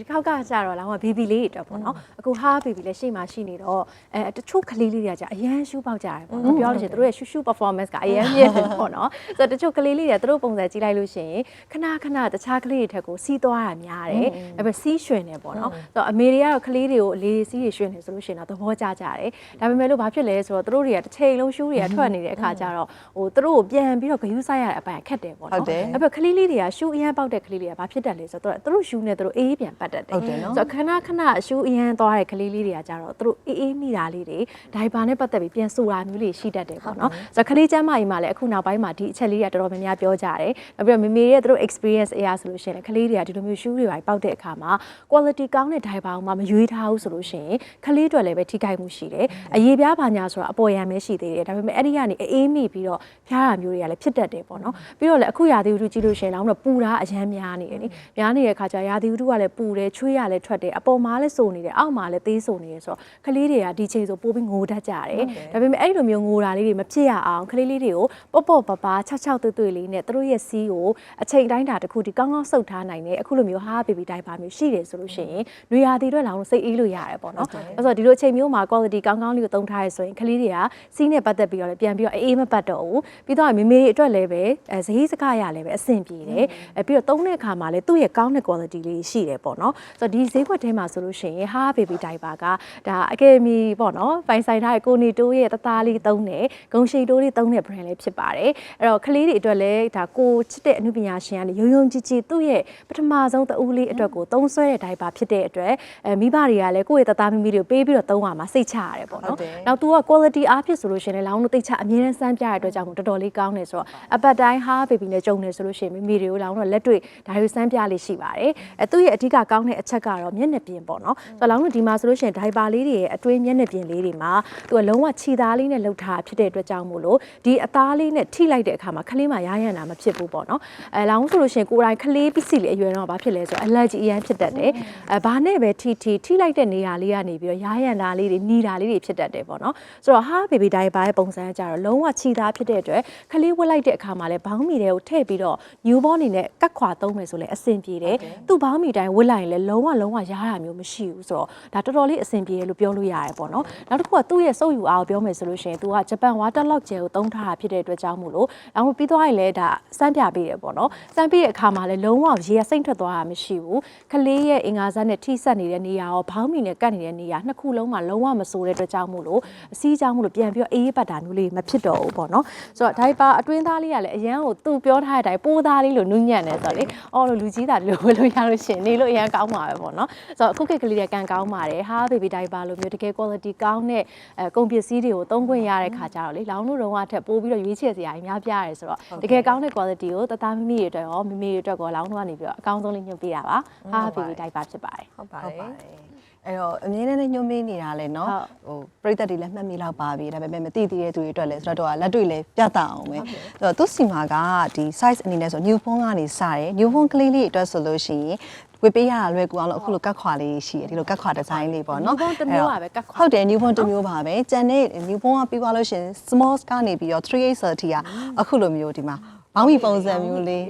ဒီတစ်ခေါက်ကကြတော့လောင်းက BB လေးတွေအတွက်ပေါ့နော်အခုဟာ BB လည်းရှေ့မှာရှိနေတော့အဲတချို့ကလေးလေးတွေကကြာအရန်ရှူးပေါက်ကြတယ်ပေါ့နော်ပြောလို့ရှိရင်သူတို့ရဲ့ရှူးရှူး performance ကအရန်မြင့်တယ်ပေါ့နော်ဆိုတော့တချို့ကလေးလေးတွေကသူတို့ပုံစံကြည့်လိုက်လို့ရှိရင်ခဏခဏတခြားကလေးတွေထက်ကိုစီးသွားတာများတယ်ဒါပေမဲ့စီးရွှင်တယ်ပေါ့နော်ဆိုတော့အမေတွေကတော့ကလေးတွေကိုအလေးစီးတွေရွှင်တယ်ဆိုလို့ရှိရင်တော့သဘောကျကြတယ်ဒါပေမဲ့လို့ဘာဖြစ်လဲဆိုတော့သူတို့တွေကတစ်ချိန်လုံးရှူးတွေကထွက်နေတဲ့အခါကျတော့ဟိုသူတို့ကိုပြန်ပြီးတော့ဂယုဆိုင်ရတဲ့အပိုင်းခက်တယ်ပေါ့ဟုတ်နော်တယ်အဲ့ဘက်ကလေးလေးတွေကရှူးအရန်ပေါက်တဲ့ကလေးတွေကဘာဖြစ်တတ်လဲဆိုတော့သူတို့ရှူးနေသူတို့အေးပြန်ပတ်တတ်တယ်ဟုတ်တယ်နော်ဆိုတော့ခဏခဏရှူးအရန်သွားတဲ့ကလေးလေးတွေကကြတော့သူတို့အေးအေးမိတာလေးတွေဒိုင်ဘာနဲ့ပတ်သက်ပြီးပြန်ဆိုတာမျိုးလေးရှိတတ်တယ်ပေါ့နော်ဆိုတော့ကလေးကျမ်းမာကြီးမှလည်းအခုနောက်ပိုင်းမှာဒီအချက်လေးတွေကတော်တော်များများပြောကြတယ်နောက်ပြီးတော့မေမေရဲ့သူတို့ experience အရာဆိုလို့ရှိရင်လည်းကလေးတွေကဒီလိုမျိုးရှူးတွေပါပေါက်တဲ့အခါမှာ quality ကောင်းတဲ့ဒိုင်ဘာကိုမှမရွေးထားဘူးဆိုလို့ရှိရင်ကလေးတွေလည်းပဲထိခိုက်မှုရှိတယ်အရေးပြားပါညာဆိုတာအပေါ်ယံပဲရှိသေးတယ်ဒါပေမဲ့အဲ့ဒီကနေအေးမိပြီးတော့ဖျားတာမျိုးတွေကလည်းဖြစ်တတ်တယ်ပေါ့နော်ပြီးတော့လည်းအခုရာသီဥတုကြည့်လို့ရှိရင်တော့ပူတာအရန်များနေတယ်နိများနေတဲ့အခါကျရာသီဥတုကလည်းပူတယ်ချွေးရလည်းထွက်တယ်အပေါ်မှာလည်းစိုနေတယ်အောက်မှာလည်းသေးစိုနေတယ်ဆိုတော့ကလေးတွေကဒီချိန်ဆိုပိုးပြီးငိုတတ်ကြတယ်ဒါပေမဲ့အဲ့ဒီလိုမျိုးငိုတာလေးတွေမဖြစ်ရအောင်ကလေးလေးတွေကိုပေါ့ပေါ့ပါပါချောက်ချောက်တွေ့တွေ့လေးနဲ့သူတို့ရဲ့စီးကိုအချိန်တိုင်းတာတစ်ခုဒီကောင်းကောင်းစုပ်ထားနိုင်တယ်အခုလိုမျိုးဟာဘေဘီတိုင်းပါမျိုးရှိတယ်ဆိုလို့ရှိရင်နွေရာသီအတွက်လောင်းစိတ်အေးလို့ရတယ်ပေါ့နော်အဲ့ဆိုဒီလိုအချိန်မျိုးမှာ quality ကောင်းကောင်းလေးကိုသုံးထားရဆိုရင်ကလေးတွေကစီးနဲ့ပတ်သက်ပြီးတော့လည်းပြန်ပြီးတော့အေးမပတ်တော့ဘူးပြီးတော့မေမေအတွက်လည်းပဲအဲဇဟိစကားရလည်းပဲအဆင်ပြေတယ်အဲပြီးတော့သုံးတဲ့အခါမှာလည်းသူ့ရဲ့ကောင်းတဲ့ quality လေးရှိတယ်ပေါ့နော်ဆိုတော့ဒီဈေးကွက်ထဲမှာဆိုလို့ရှိရင်ဟာဘေဘီတိုင်းပါကဒါအကယ်မီပေါ့နော်ပိုင်ဆိုင်ထားတဲ့ကိုနီတိုးရဲ့တသားလေးသုံးတယ်ဂုံရှိတိုးလေးသုံးတဲ့ brand လေးဖြစ်ပါတယ်အဲ့တော့ကလေးတွေအတွက်လည်းဒါကိုချစ်တဲ့အမှုပညာရှင်ကနေရုံရုံကြည်ကြည်သူ့ရဲ့ပထမဆုံးတဦးလေးအတွက်ကိုသုံးဆွဲတဲ့ဒိုင်ပါဖြစ်တဲ့အတွက်အဲမိဘတွေကလည်းကိုယ့်ရဲ့တသားမိမိတွေကိုပေးပြီးတော့သုံးရမှာစိတ်ချရတယ်ပေါ့နော်ဟုတ်တယ်နောက် तू က quality အားဖြင့်ဆိုလို့ရှိရင်လည်းလောင်းတို့တိတ်ချအမြဲတမ်းစမ်းပြရတဲ့အတွက်ကြောင့်မို့တော်တော်လေးကောင်းတယ်ဆိုတော့အပတ်တိုင်းဟာဘေဘီနဲ့ကြုံနေဆိုလို့ရှိရင်မိမိတွေကိုလောင်းတို့လက်တွေ့ဒါတွေစမ်းပြလေးရှိပါတယ်အဲသူ့ရဲ့အဓိကကောင်းတဲ့အချက်ကတော့မျက်နှာပြင်ပေါ့နော်ဆိုတော့လောင်းတို့ဒီမှာဆိုလို့ရှိရင်ဒိုင်ပါလေးတွေရဲ့အတွင်းမျက်နှာပြင်လေးတွေမှာသူကလုံးဝခြီသားလေးနဲ့လှုပ်ထားဖြစ်တဲ့အတွက်ကြောင့်မို့လို့ဒီအသားလေးနဲ့ထိလိုက်တဲ့အခါမှာခလေးမှရရန်တာမဖြစ်ဘူးပေါ့နော်အဲလောင်းဆိုလို့ရှိရင်ကိုယ်တိုင်ခလေးပစ္စည်းလေးအရွယ်တော့ဘာဖြစ်လဲဆိုတော့ allergy အရန်ဖြစ်တတ်တယ်အဲဘာနဲ့ပဲထိထိထိလိုက်တဲ့နေရာလေးကနေပြီးတော့ရရန်တာလေးတွေနီတာလေးတွေဖြစ်တတ်တယ်ပေါ့နော်ဆိုတော့ဟာဘေဘီဒိုင်ပါရဲ့ပုံစံကကြတော့လုံးဝခြီသားဖြစ်တဲ့အတွက်ခလေးဝက်လိုက်တဲ့အခါမှာလည်းဘောင်းမီတွေကိုထည့်ပြီးတော့ new born အနေနဲ့ကတ်ခွာသုံးမယ်ဆိုလည်းအဆင်ပြေတယ်သူ့ဘောင်းမီတိုင်းဝက်လိုက်ရင်လည်းလုံးဝလုံးဝရတာမျိုးမရှိဘူးဆိုတော့ဒါတော်တော်လေးအဆင်ပြေတယ်လို့ပြောလို့ရတယ်ပေါ့နော်နောက်တစ်ခုကသူ့ရဲ့စုပ်ယူအားကိုပြောမယ်ဆိုလို့ရှိရင်သူကဂျပန်ဝါတာလော့ဂျယ်ကိုသုံးထားတာဖြစ်တဲ့အတွက်ကြောင့်မို့လို့နောက်ပြီးသွားရင်လည်းဒါစမ်းပြပေးတယ်ပေါ့နော်စမ်းပြတဲ့အခါမှာလည်းလုံးဝရေကစိမ့်ထွက်သွားတာမရှိဘူးခလေးရဲ့အင်္ဂါဇတ်နဲ့ထိဆက်နေတဲ့နေရာရောဘောင်းမီနဲ့ကတ်နေတဲ့နေရာနှစ်ခုလုံးမှာလုံးဝမဆိုးတဲ့အတွက်ကြောင့်မို့လို့အစည်းအကြောင်းမို့လို့ပြန်ပြီးတော့အေးပတ်တာမျိုးလေးမဖြစ်တော့ဘူးပေါ့နော်ဆိုတော့ဒိုင်ပါအတွင်းသားလေးကလည်းအရန်ကိုသူပြောထားတဲ့အတိုင်းပိုးသားလေးလိုနုညံ့နေဆိုတော့လေအော်လို့လူကြီးသားဒီလိုဝယ်လို့ရလို့ရှရင်နေလို့အရန်ကောင်းမှာပဲပေါ့နော်ဆိုတော့အခုခေတ်ကလေးတွေကံကောင်းပါတယ်ဟာ baby diaper လိုမျိုးတကယ် quality ကောင်းတဲ့အဲကုန်ပစ္စည်းတွေကိုသုံးခွင့်ရတဲ့ခါကြတော့လေလောင်းတို့တော့အထက်ပို့ပြီးတော့ရွေးချယ်စရာကြီးများပြရတယ်ဆိုတော့တကယ်ကောင်းတဲ့ quality ကိုတသားမိမိတွေအတွက်ရောမိမိတွေအတွက်ကောလောင်းတို့ကနေပြီးတော့အကောင်းဆုံးလေးညွှန်ပေးတာပါဟာ baby diaper ဖြစ်ပါတယ်ဟုတ်ပါတယ်အဲ့တော့အမြင်နဲ့ညွှန်ပေးနေတာလေနော်ဟိုပရိသတ်တွေလည်းမှတ်မိလောက်ပါပြီဒါပေမဲ့မသိသေးတဲ့သူတွေအတွက်လည်းဆိုတော့တော့လက်တွေ့လည်းပြသအောင်ပဲဆိုတော့သူစီမာကဒီ size အနေနဲ့ဆို new phone ကနေစတယ် new phone ကလေးလေးအတွက်ဆိုလို့ရှိရင် ဝေပေးရတာလွယ်ကူအောင်လို့အခုလိုကတ်ခွာလေးရှိတယ်ဒီလိုကတ်ခွာဒီဇိုင်းလေးပေါ့နော် new phone တစ်မျိုးပါပဲကတ်ခွာဟုတ်တယ် new phone တစ်မျိုးပါပဲကျန်တဲ့ new phone ကပြီးသွားလို့ရှိရင် small ကနေပြီးတော့ 3x 30ကအခုလိုမျိုးဒီမှာဘောင်းမီပုံစံမျိုးလေး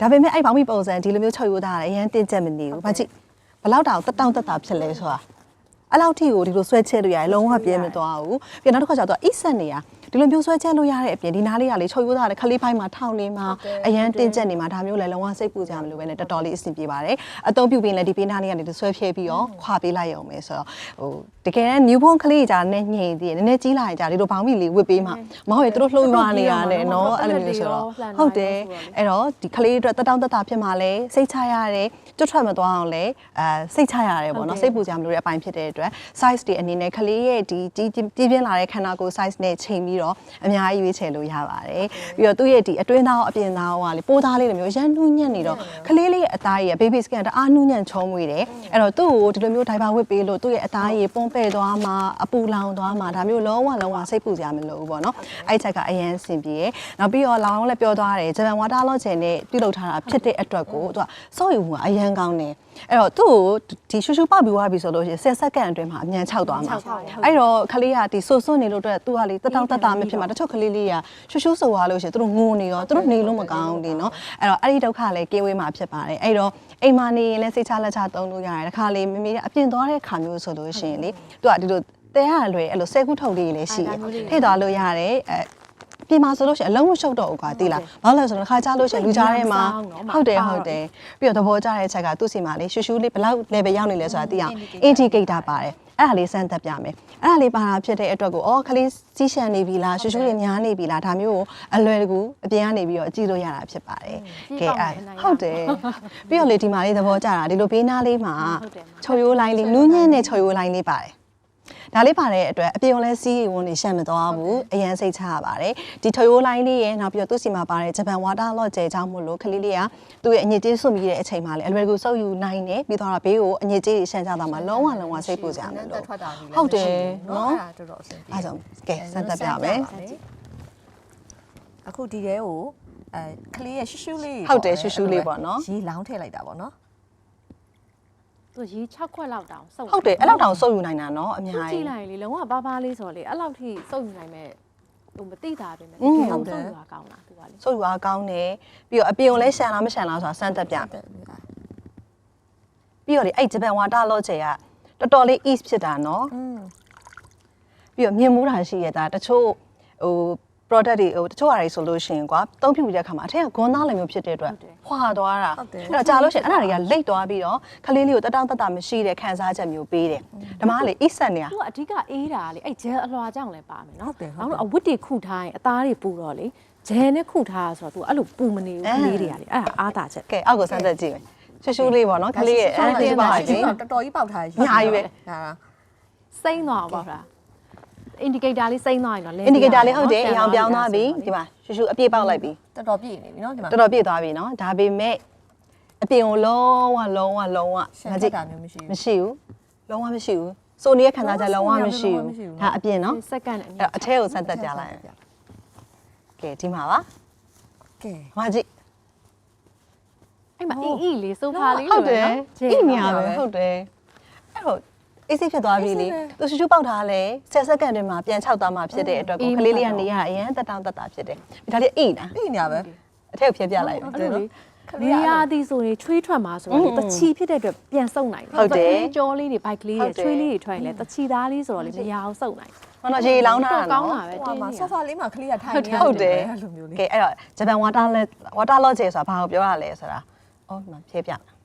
ဒါပေမဲ့အဲ့ဘောင်းမီပုံစံဒီလိုမျိုးချုပ်ရိုးသားတာအရင်တင်းကျပ်မနေဘူး။ဘာကြည့်ဘလောက်တောင်တက်တောင့်တက်တာဖြစ်လဲဆိုတာအဲ့လောက်ထိကိုဒီလိုဆွဲချက်လို့ရတယ်လုံးဝပြဲမသွားဘူး။ပြီးနောက်တစ်ခါကျတော့အိဆက်နေရ ဒီလိုမျိုးဆွဲချက်လို့ရတဲ့အပြင်ဒီနားလေးကလေချုပ်ရိုးသားတဲ့ခလေးပိုင်းမှာထောင်းနေမှာအရန်တင်းကျပ်နေမှာဒါမျိုးလည်းလုံးဝစိတ်ပူကြမလို့ပဲနဲ့တော်တော်လေးအဆင်ပြေပါတယ်။အသုံးပြုပြီးရင်လည်းဒီပေးနားလေးကနေဆွဲဖြဲပြီးတော့ခွာပေးလိုက်ရုံပဲဆိုတော့ဟိုတကယ်တမ်း new phone ကလေးကြာနဲ့ညင်သေးတယ်နည်းနည်းကြီးလာရင်ကြာဒီလိုဘောင်းမီလေးဝစ်ပေးမှာမဟုတ်ရင်သူတို့လှုပ်ရွာနေရတယ်နော်အဲ့လိုမျိုးဆိုတော့ဟုတ်တယ်အဲ့တော့ဒီကလေးအတွက်တက်တောင့်တက်တာဖြစ်မှာလဲစိတ်ချရတယ်တွတ်ထွက်မသွားအောင်လဲအဲစိတ်ချရတယ်ပေါ့နော်စိတ်ပူကြမလို့တဲ့အပိုင်းဖြစ်တဲ့အတွက် size တွေအနေနဲ့ကလေးရဲ့ဒီကြီးကြီးပြင်းလာတဲ့ခန္ဓာကိုယ် size နဲ့ချိန်ပြီးတော့အများကြီးရွေးချယ်လို့ရပါတယ်ပြီးတော့သူ့ရဲ့ဒီအတွင်းသားအပြင်သားဟိုကလေပိုးသားလေးတွေမျိုးရန်နှူးညံ့နေတော့ကလေးလေးရဲ့အသားကြီးရဲ့ baby skin တအားနှူးညံ့ချုံးမွေတယ်အဲ့တော့သူ့ကိုဒီလိုမျိုး diaper ဝစ်ပေးလို့သူ့ရဲ့အသားကြီးပုံပဲ့သွားမှာအပူလောင်သွားမှာဒါမျိုးလုံးဝလုံးဝစိတ်ပူကြမလို့ဘူးပေါ့နော်အဲ့ချက်ကအရင်ဆင်ပြေရနောက်ပြီးတော့လောင်လည်းပြောသွားတယ်ဂျပန်ဝါတာလော့ချင်နဲ့ပြုတ်လောက်ထားတာဖြစ်တဲ့အတွက်ကိုသူကစော့ယူမှုကအရန်ကောင်းတယ်အဲ့တော့သူ့ကိုဒီရှူရှူပေါက်ပြီးသွားပြီဆိုလို့ရှိရင်10စက္ကန့်အတွင်းမှာအမြန်ခြောက်သွားမှာအဲ့တော့ခလေးကဒီဆိုစွနေလို့အတွက်သူကလေတတောင်တတမဖြစ်မှာတချို့ခလေးလေးကရှူရှူဆိုသွားလို့ရှိရင်သူတို့ငိုနေရောသူတို့နေလို့မကောင်းဘူးဒီနော်အဲ့တော့အဲ့ဒီဒုက္ခလည်းကင်းဝေးမှာဖြစ်ပါတယ်အဲ့တော့အိမ်မှာနေရင်လည်းစိတ်ချလက်ချသုံးလို့ရတယ်တခါလေမမေကအပြင်သွားတဲ့ခါမျိုးဆိုလို့ရှိရင်လေသူကဒီလိုတဲရလွယ်အဲ့လိုဆဲခုထုတ်လေးလည်းရှိတယ်ထည့်သွားလို့ရတယ်အဲ ပြင်မှာဆိုလို့ရှိရင်အလုံးမရှုပ်တော့ဘူးကွာတိလားဘာလို့လဲဆိုတော့တစ်ခါကြားလို့ရှိရင်လူကြားထဲမှာဟုတ်တယ်ဟုတ်တယ်ပြီးတော့သဘောကျတဲ့အချက်ကသူ့စီမှာလေရှူရှူလေးဘယ်လောက် level ရောက်နေလဲဆိုတာသိအောင် indicator ပါတယ်အဲ့ဒါလေးစမ်းသပ်ပြမယ်အဲ့ဒါလေးပါတာဖြစ်တဲ့အတွက်ကိုအော်ခလေးစီးရှံနေပြီလားရှူရှူလေးများနေပြီလားဒါမျိုးကိုအလွယ်တကူအပြင်ကနေပြီးတော့ကြည့်လို့ရတာဖြစ်ပါတယ်ကဲအဲ့ဟုတ်တယ်ပြီးတော့လေဒီမှာလေးသဘောကျတာဒီလိုဘေးနားလေးမှာချုပ်ရိုးလိုင်းလေးနူးညံ့တဲ့ချုပ်ရိုးလိုင်းလေးပါတယ် ဒါလေးပါတဲ့အတွက်အပြင်လည်းစီးရီဝန်နေရှက်မသွားဘူးအရန်စိတ်ချရပါတယ်ဒီထရိုးလိုင်းလေးရဲ့နောက်ပြီးတော့သူ့စီမှာပါတဲ့ဂျပန်ဝါတာလော့ကျဲချောင်းမို့လို့ခလေးလေးကသူ့ရဲ့အညစ်အကြေးဆွတ်မိတဲ့အချိန်မှာလေအလွယ်တကူစုပ်ယူနိုင်တယ်ပြီးတော့ဘေးကိုအညစ်အကြေးတွေရှမ်းကြတာမှာလုံးဝလုံးဝစိတ်ပူစရာမလိုတက်ထွက်တာကြီးလည်းဟုတ်တယ်နော်နော်အဲ့ဒါတော်တော်အဆင်ပြေအားကြောင့်ကဲစမ်းသပ်ပြမယ်အခုဒီတဲကိုအဲကလေးရဲ့ရှူရှူလေးဟုတ်တယ်ရှူရှူလေးပေါ့နော်ရေလောင်းထည့်လိုက်တာပေါ့နော် သူရေ6ခွက်လောက်တောင်စုပ်ဟုတ်တယ်အဲ့လောက်တောင်စုပ်ယူနိုင်တာနော်အများကြီးကြည့်လိုက်လေလုံးဝဘာဘာလေးဆိုတော့လေအဲ့လောက်ထိစုပ်ယူနိုင်မဲ့ဟိုမသိတာပဲမဲ့ဒီအောင်စုပ်ယူတာကောင်းလားသူကလေစုပ်ယူတာကောင်းတယ်ပြီးတော့အပြင်ကိုလည်းရှန်လားမရှန်လားဆိုတာစမ်းသက်ပြမယ်ပြီးတော့လေအဲ့ဂျပန်ဝါတာလော့ချေကတော်တော်လေး ease ဖြစ်တာနော်ပြီးတော့မြင်မှုတာရှိရတာတချို့ဟို product တွေဟိုတချို့အရာတွေဆိုလို့ရှိရင်ကွာသုံးဖြူတဲ့ခါမှာအထက်ကဂွန်းသားလည်းမျိုးဖြစ်တဲ့အတွက်ဖွာသွားတာအဲ့တော့ကြာလို့ရှိရင်အဲ့ဒါတွေကလိတ်သွားပြီးတော့ခလေးလေးကိုတတောင့်တတမရှိတဲ့ခံစားချက်မျိုးပေးတယ်ဒါမှလေ ease နေရသူကအဓိကအေးတာလေအဲ့ဂျယ်အလွှာကြောင့်လည်းပါမယ်နော်နောက်တော့အဝတ်တွေခုထားရင်အသားတွေပူတော့လေဂျယ်နဲ့ခုထားဆိုတော့သူအဲ့လိုပူမနေဘူးကလေးတွေကလေအဲ့ဒါအားတာချက်ကဲအောက်ကိုစမ်းသပ်ကြည့်မယ်ရှူရှူလေးပေါ့နော်ခလေးရဲ့အဲ့ဒါဒီပါချင်းတော်တော်ကြီးပေါက်ထားညာကြီးပဲဒါစိမ့်သွားအောင်ပေါ့လား indicator လေးစိမ့်သွားရင်တော့လဲ indicator လေးဟုတ်တယ်အရောင်ပြောင်းသွားပြီဒီမှာရှူရှူအပြည့်ပေါက်လိုက်ပြီတော်တော်ပြည့်နေပြီနော်ဒီမှာတော်တော်ပြည့်သွားပြီနော်ဒါပေမဲ့အပြင်ကိုလုံးဝလုံးဝလုံးဝရှန်ချက်တာမျိုးမရှိဘူးမရှိဘူးလုံးဝမရှိဘူးစိုးနေရခံစားချက်လုံးဝမရှိဘူးဒါအပြင်နော်စက္ကန့်နဲ့အမြအဲ့တော့အထဲကိုစမ်းသက်ပြလိုက်ကဲဒီမှာပါကဲမကြည့်အဲ့မှာအီအီလေးဆိုဖာလေးဟုတ်တယ်ဂျယ်အိနေရပဲဟုတ်တယ်အဲ့တော့ အေးစိဖြစ်သွားပြီလေသူရှူရှူပေါက်ထားလဲ10စက္ကန့်တည်းမှာပြန်ခြောက်သွားမှဖြစ်တဲ့အတွက်ကိုကလေးလေးကနေရအရင်တက်တောင့်တက်တာဖြစ်တယ်ဒါလေးအိလားပြည့်နေရပဲအထက်ကိုဖြတ်ပြလိုက်ပြီအဲ့လိုလေနေရာသည်ဆိုရင်ချွေးထွက်မှာဆိုတော့လေတချီဖြစ်တဲ့အတွက်ပြန်စုပ်နိုင်ဟုတ်တယ်ကြောလေးတွေဘိုက်ကလေးဟုတွေတ်တယ်ချွေးလေးတွေထွက်ရင်လေတချီသားလေးဆိုတော့လေမရအောင်စုပ်နိုင်မနော်ရေလောင်းတာကောင်းနော်တာပဲဟိုတင်းမှာနေဆိုဖာလေးမှာကလေးကထိုင်နေရဟုတ်တယ်အဲ့လိုမျိုးလေးကဲအဲ့တော့ဂျပန်ဝါတာလက်ဝါတာလော့ဂျယ်ဆိုတာဘာကိုပြောရလဲဆိုတာအော်ဒီမှာဖြည့်ပြမယ်ခ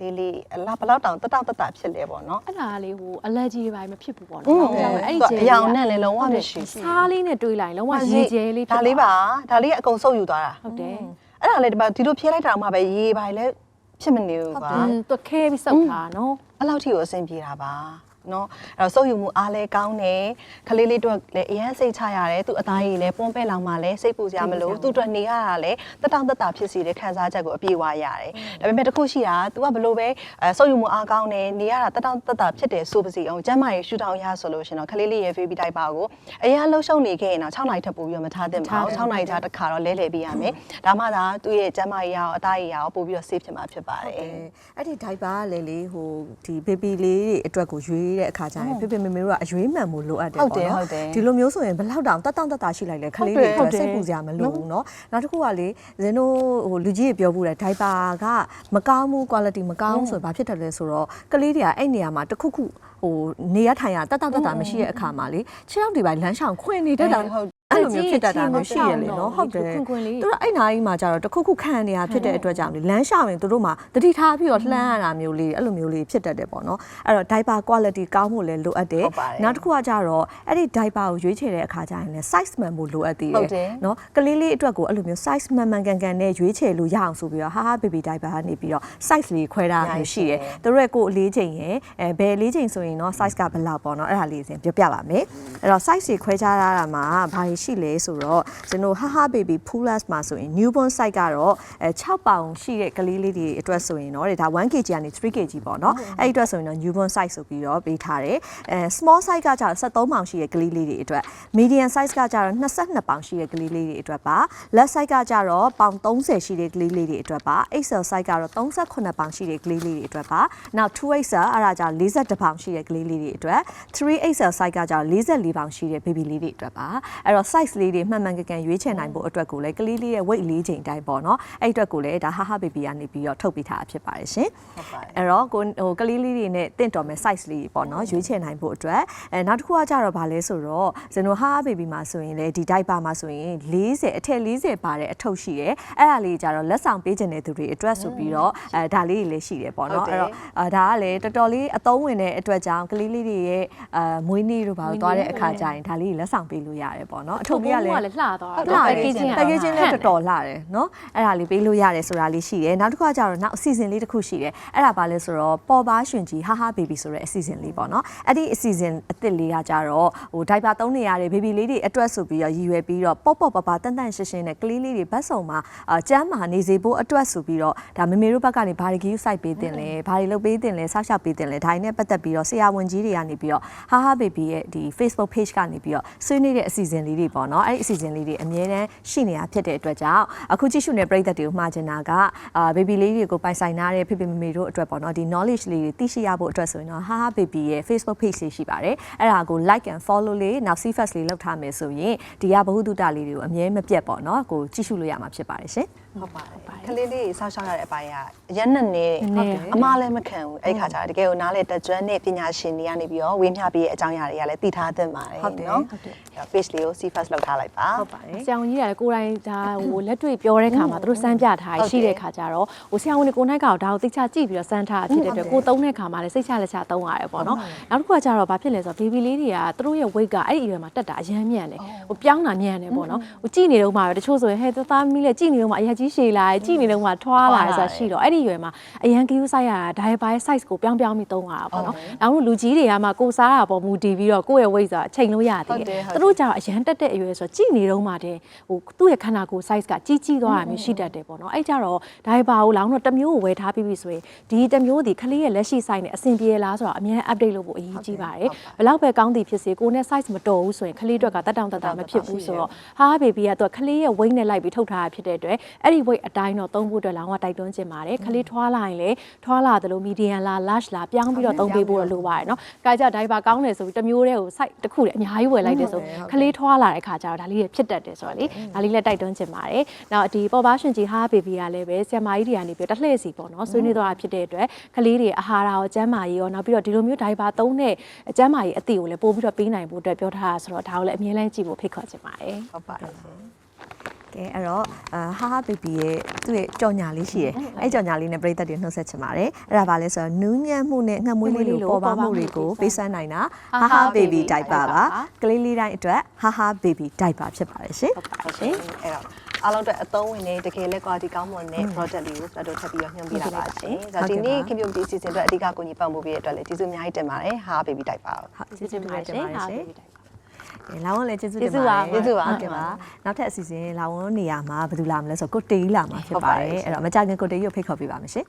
လေးလေးအလားဘလောက်တောင်တတောက်တတဖြစ်လဲပေါ့နော် အဲ့ဒါကလေးဟိုအလဂျီတွေပါမဖြစ်ဘူးပေါ့နော်ဟုတ်တယ်အဲ့ဒီဂျဲအရောင်နဲ့လည်းလုံးဝမရှိဘူးစားလေးနဲ့တွေးလိုက်ရင်လုံးဝရေဂျဲလေးဖြစ်ဒါလေးပါဒါလေးကအကုန်ဆုပ်ယူသွားတာဟုတ်တယ်အဲ့ဒါလည်းဒီမှာဒီလိုဖြဲလိုက်တာမှပဲရေပါလေဖြစ်မနေဘူးကွာသူခဲပြီးစောက်တာနော်အဲ့လောက်ထိကိုအဆင်ပြေတာပါ နော်အဲ့တော့စုပ်ယူမှုအားလဲကောင်းတယ်ခလေးလေးတို့လည်းအရန်စိတ်ချရတယ်သူ့အသားရည်လည်းပွန်းပဲလောင်မှလည်းစိတ်ပူစရာမလိုသူ့အတွက်နေရတာလည်းတက်တောင့်တက်တာဖြစ်စီတဲ့ခံစားချက်ကိုအပြည့်အဝရတယ်ဒါပေမဲ့တစ်ခုရှိတာ तू ကဘလို့ပဲအဲစုပ်ယူမှုအားကောင်းတယ်နေရတာတက်တောင့်တက်တာဖြစ်တယ်ဆိုပါစီအောင်ကျမ်းမာရေးရှူတောင်းရဆိုလို့ရှင်တော့ခလေးလေးရဲ့ baby diaper ကိုအရင်လှုပ်ရှုပ်နေခဲ့ရင်တော့6နိုင်ထပ်ပို့ပြီးတော့မထားသင့်ပါဘူး6နိုင်ချာတစ်ခါတော့လဲလှယ်ပေးရမယ်ဒါမှသာသူ့ရဲ့ကျမ်းမာရေးရောအသားရည်ရောပို့ပြီးတော့ safe ဖြစ်မှာဖြစ်ပါတယ်အဲ့ဒီ diaper ကလေလေဟိုဒီ baby လေးတွေအတွက်ကိုရွေးတဲ့အခါကျရင်ဖေဖေမေမေတို့ကအရွေးမှန်မှုလိုအပ်တယ် ဟုတ် ပေါ့ တယ် နော် ဟုတ်တယ် ဒီလိုမျိုးဆိုရင်ဘယ်လောက်တောင်တက်တောင့်တက်တာရှိလိုက်လဲခလေး ဟုတ် တွေ တယ် အတွက်စိတ်ပူစရာမလိုဘူးเนาะနောက်တစ်ခုကလေဇင်းတို့ဟိုလူကြီးတွေပြောဘူးတယ် diaper ကမကောင်းဘူး quality မကောင်းဘူးဆိုတော့ဘာဖြစ်တယ်လဲဆိုတော့ကလေးတွေကအဲ့နေရာမှာတစ်ခုခုဟိုနေရထိုင်ရတက်တောင့်တက်တာမရှိတဲ့အခါမှာလေခြေထောက်တွေပိုင်းလမ်းရှောင်ခွင်နေတဲ့တောင် ဟုတ် အဲ့လိုမျိုးဖြစ်တတ်တာမျိုးရှိရလေနော်ဟုတ်တယ်ခွင်ခွင်လေးသူတို့အဲ့နားကြီးမှာကျတော့တခုခုခံနေတာဖြစ်တဲ့အတွက်ကြောင့်လေလမ်းလျှောက်ရင်သူတို့မှာတတိထားပြီးတော့လှမ်းရတာမျိုးလေးအဲ့လိုမျိုးလေးဖြစ်တတ်တယ်ပေါ့နော်အဲ့တော့ diaper quality ကောင်းဖို့လည်းလိုအပ်တယ်ဟုတ်ပါတယ်နောက်တစ်ခုကကျတော့အဲ့ဒီ diaper ကိုရွေးချယ်တဲ့အခါကျရင်လည်း size မှန်ဖို့လိုအပ်သေးဟုတ်တယ်နော်ကလေးလေးအတွက်ကိုအဲ့လိုမျိုး size မှန်မှန်ကန်ကန်နဲ့ရွေးချယ်လို့ရအောင်ဆိုပြီးတော့ဟာဟာ baby diaper ကနေပြီးတော့ size လေးခွဲထားမျိုးရှိတယ်သူတို့ရဲ့ကိုယ်အလေးချိန်ရယ်အဲဘယ်အလေးချိန်ဆိုရင်တော့ size ကဘယ်လောက်ပေါ့နော်အဲ့ဒါလေးစဉ်ပြောပြပါမယ်အဲ့တော့ size တွေခွဲခြားထားတာမှာဘာတွေရှိလဲဆိုတော့ကျွန်တော် haha baby plus မှာဆိုရင် newborn size ကတော့အဲ6ပေါင်ရှိတဲ့ကလေးလေးတွေအတွက်ဆိုရင်တော့ဒါ 1kg ကနေ 3kg ပေါ့နော်အဲ့ဒီအတွက်ဆိုရင်တော့ newborn size ဆိုပြီးတော့ပေးထားတယ်အဲ small size ကကျတော့73ပေါင်ရှိတဲ့ကလေးလေးတွေအတွက် medium size ကကျတော့22ပေါင်ရှိတဲ့ကလေးလေးတွေအတွက်ပါ left size ကကျတော့ပေါင်30ရှိတဲ့ကလေးလေးတွေအတွက်ပါ XL size ကတော့38ပေါင်ရှိတဲ့ကလေးလေးတွေအတွက်ပါနောက် 2XL အဲ့ဒါကျတော့42ပေါင်ရှိတဲ့ကလေးလေးတွေအတွက် 3XL size ကကျတော့44ပေါင်ရှိတဲ့ baby လေးတွေအတွက်ပါအဲ့တော့ size လေးတွေမှန်မှန်ကန်ကန်ရွေးချယ်နိုင်ဖို့အတွက်ကိုလည်းကလေးလေးရဲ့ weight လေးချိန်တိုင်းပေါ့နော်အဲ့အတွက်ကိုလည်းဒါ haha baby ကနေပြီးတော့ထုတ်ပေးထားတာဖြစ်ပါတယ်ရှင်ဟုတ်ပါတယ်အဲ့တော့ကိုဟိုကလေးလေးတွေနဲ့တင့်တော်မဲ့ size လေးပေါ့နော်ရွေးချယ်နိုင်ဖို့အတွက်အဲနောက်တစ်ခုကကြတော့ဗာလဲဆိုတော့ဇနိုဟာဘေဘီမှာဆိုရင်လေဒီ diaper မှာဆိုရင်40အထက်40ပါတဲ့အထုပ်ရှိတယ်အဲ့ဒါလေးကြတော့လက်ဆောင်ပေးခြင်းတဲ့သူတွေအတွက်ဆိုပြီးတော့အဲဒါလေးတွေလည်းရှိတယ်ပေါ့နော်ဟုတ်တယ်အဲ့တော့အာဒါကလည်းတော်တော်လေးအသုံးဝင်တဲ့အတွက်ကြောင့်ကလေးလေးတွေရဲ့အာမွေးနေ့တို့ဘာလို့သွားတဲ့အခါကျရင်ဒါလေးတွေလက်ဆောင်ပေးလို့ရတယ်ပေါ့နော်နော်အထုပ်လေးကလည်းလှသွားတာပက်ကေးဂျင်းပက်ကေးဂျင်းလည်းတော်တော်လှတယ်နော်အဲ့ဒါလေးပေးလို့ရတယ်ဆိုတာလေးရှိတယ်နောက်တစ်ခါကျတော့နောက်အစီအစဉ်လေးတစ်ခုရှိတယ်အဲ့ဒါဘာလဲဆိုတော့ပေါ်ပါရှင်ကြီးဟာဟာဘေဘီဆိုတဲ့အစီအစဉ်လေးပေါ့နော်အဲ့ဒီအစီအစဉ်အစ်စ်လေးကကျတော့ဟိုဒိုင်ပါသုံးနေရတဲ့ဘေဘီလေးတွေအတွက်ဆိုပြီးတော့ရည်ရွယ်ပြီးတော့ပေါ့ပေါ့ပါပါတန်တန်ရှင်းရှင်းနဲ့ကလေးလေးတွေဘတ်ဆောင်မှာကျမ်းမာနေစေဖို့အတွက်ဆိုပြီးတော့ဒါမေမေတို့ဘက်ကနေဘာတွေဂီယူစိုက်ပေးတင်လဲဘာတွေလုပ်ပေးတင်လဲဆောက်ရှောက်ပေးတင်လဲဒါတွေနဲ့ပတ်သက်ပြီးတော့ဆရာဝန်ကြီးတွေကနေပြီးတော့ဟာဟာဘေဘီရဲ့ဒီ Facebook page ကနေပြီးတော့ဆွေးနွေးတဲ့အစီအစဉ်လေးတွေပေါ့နော်အဲ့ဒီအစီအစဉ်လေးတွေအများတန်းရှိနေတာဖြစ်တဲ့အတွက်ကြောင့်အခုကြည့်ရှုနေပရိသတ်တွေကိုမှာချင်တာကအာ baby လေးတွေကိုပိုင်ဆိုင်ထားတဲ့ဖေဖေမေမေတို့အတွက်ပေါ့နော်ဒီ knowledge လေးတွေသိရှိရဖို့အတွက်ဆိုရင်တော့ဟာဟာ baby ရဲ့ Facebook page လေးရှိပါတယ်အဲ့ဒါကို like and follow လေးနောက် see first လေးလောက်ထားမယ်ဆိုရင်ဒီကဘ ഹു တုတလေးတွေကိုအမြဲမပြတ်ပေါ့နော်ကိုကြည့်ရှုလို့ရမှာဖြစ်ပါတယ်ရှင်ဟုတ်ပါတယ်ကလေးလေးဆောက်ရှောက်ရတဲ့အပိုင်းကအရက်နဲ့နေနည်းနည်းအမားလည်းမခံဘူးအဲ့ဒီခါကျတော့တကယ်ကိုနားလေတက်ကျွမ်းတဲ့ပညာရှင်တွေကနေပြီးတော့ဝေမျှပြီးတဲ့အကြောင်းအရာတွေကလည်းသိထားသင့်ပါတယ်ဟုတ်တယ်နော်အဲ့တော့ page လေးကို see first လောက်ထားလိုက်ပါဟုတ်ပါတယ်ဆရာဝန်ကြီးကလည်းကိုယ်တိုင်ဒါဟိုလက်တွေ့ပြောတဲ့ခါမှာသူတို့စမ်းပြထားရှိတဲ့ခါကျတော့ဟိုဆရာဝန်တွေကိုနိုင်ကောင်ဒါကိုသိချကြည့်ပြီးတော့စမ်းထားဖြစ်တဲ့အတွက်ကိုသုံးတဲ့ခါမှာလည်းစိတ်ချလက်ချသုံးရတယ်ပေါ့နော်နောက်တစ်ခုကကျတော့ဘာဖြစ်လဲဆိုတော့ baby လေးတွေကသူတို့ရဲ့ weight ကအဲ့ဒီအရွယ်မှာတက်တာအရန်မြန်တယ်ဟိုပြောင်းတာမြန်တယ်ပေါ့နော်ဟိုကြည့်နေတော့မှပဲတချို့ဆိုရင်ဟဲ့သားမီးလည်းကြည့်နေတော့မှအရက်ကြီးရှည်လာတယ်ကြည့်နေတော့မှထွားလာတယ်ဆိုတာရှိတော့အဲ့ဒီအရွယ်မှာအရန် give size ရတာဒါရဲ့ by size ကိုပြောင်းပြောင်းပြီးသုံးရတာပေါ့နော်နောက်လူကြီးတွေကမှကိုစားတာပေါ်မူတည်ပြီးတော့ကိုယ့်ရဲ့ weight ဆိုတာချိန်လို့ရသေးတယ်သူတို့ကျတော့အရန်တက်တဲ့အရွယ်ဆိုတော့ကြည့်နေတော့မှတဲ့ဟိုသူ့ရဲ့ခန္ဓာကိုယ် size ကကြီးကြီးသွားတာမျိုးရှိတတ်တယ်ပေါ့နော်အဲ့ကြတော့ဒါရပါကိုလောင်းတော့တစ်မျိုးကိုဝယ်ထားပြီးပြီဆိုရင်ဒီတစ်မျိုးဒီခလေးရဲ့လက်ရှိ size နဲ့အဆင်ပြေလားဆိုတော့အများ update လုပ်ဖို့အရေးကြီးပါတယ်ဘယ်လောက်ပဲကောင်းသည်ဖြစ်စေကိုယ်နဲ့ size မတော်ဘူးဆိုရင်ခလေးအတွက်ကတက်တောင့်တက်တာမဖြစ်ဘူးဆိုတော့ဟာ baby ကသူကခလေးရဲ့ weight နဲ့လိုက်ပြီးထုတ်ထားတာဖြစ်တဲ့အတွက်အဲ့ဒီ weight အတိုင်းတော့သုံးဖို့အတွက်လောင်းကတိုက်တွန်းခြင်းပါတယ်ခလေးထွားလာရင်လေထွားလာတယ်လို့ medium လား large လားပြောင်းပြီးတော့သုံးပေးဖို့လိုပါတယ်နော်။ကဲကြဒါရပါကောင်းတယ်ဆိုပြီးတစ်မျိုးတည်းကို size တစ်ခုတည်းအများကြီးဝယ်လိုက်တယ်ဆိုခလေးထွားလာတဲ့ခါကျတော့ဒါလေးရဖြစ်တတ်တယ်ဆိုတော့လေဒါလေးလည်းတိုက်တွန်းချင်ပါတယ်။နောက်ဒီပေါ်ပါရှင်ကြီးဟာဘေဘီကလည်းပဲဆရာမကြီးတွေကနေပြီးတစ်လှည့်စီပေါ့နော်ဆွေးနွေးသွားတာဖြစ်တဲ့အတွက်ခလေးတွေအာဟာရရောကျန်းမာရေးရောနောက်ပြီးတော့ဒီလိုမျိုးဒိုင်ဘာသုံးတဲ့ကျန်းမာရေးအသည့်ကိုလည်းပို့ပြီးတော့ပေးနိုင်ဖို့အတွက်ပြောထားတာဆိုတော့ဒါကိုလည်းအမြဲတမ်းကြည့်ဖို့ဖိတ်ခေါ်ချင်ပါတယ်ဟုတ်ပါတယ် ကဲအဲ့တော့အာဟာဟာဘေဘီရဲ့သူ့ရဲ့ကြော်ညာလေးရှိတယ်အဲ့ကြော်ညာလေးနဲ့ပြိသက်တွေနှုတ်ဆက်ချင်ပါတယ်အဲ့ဒါဘာလဲဆိုတော့နူးညံ့မှုနဲ့ငှက်မွေးလေးလိုပေါ်ပါမှုတွေကိုပေးစမ်းနိုင်တာဟာဟာဘေဘီဒိုက်ပါပါကလေးလေးတိုင်းအတွက်ဟာဟာဘေဘီဒိုက်ပါဖြစ်ပါတယ်ရှင်ဟုတ်ပါရှင်အဲ့တော့အားလုံးအတွက်အသုံးဝင်နေတကယ်လက် quality ကောင်းမွန်တဲ့ product လေးကိုကျွန်တော်တို့ထပ်ပြီးတော့ညွှန်ပြတာပါရှင်။ဒါဒီနေ့ community အစီအစဉ်အတွက်အဓိကကိုညီပံ့ပိုးပေးတဲ့အတွက်လည်းကျေးဇူးအများကြီးတင်ပါတယ်။ဟာ baby တိုက်ပါအောင်ဟုတ်ကျေးဇူးတင်ပါတယ်ရှင်ဟာဘေဘီတိုက်ပါအဲ လာဝန်လည်းကျေးဇူးကျေးတင်ဇူးပါပါတယ်ကျေးဇူးပါဟုတ်ကဲ့ပါနောက်ထပ်အစီအစဉ်လာဝန်နေရာမှာဘယ်သူလာမလဲဆိုတော့ကိုတေးလာမှာဖြစ်ပါတယ်အဲ့တော့မကြခင်ကိုတေးရုပ်ဖိတ်ခေါ်ပေးပါမယ်ရှင်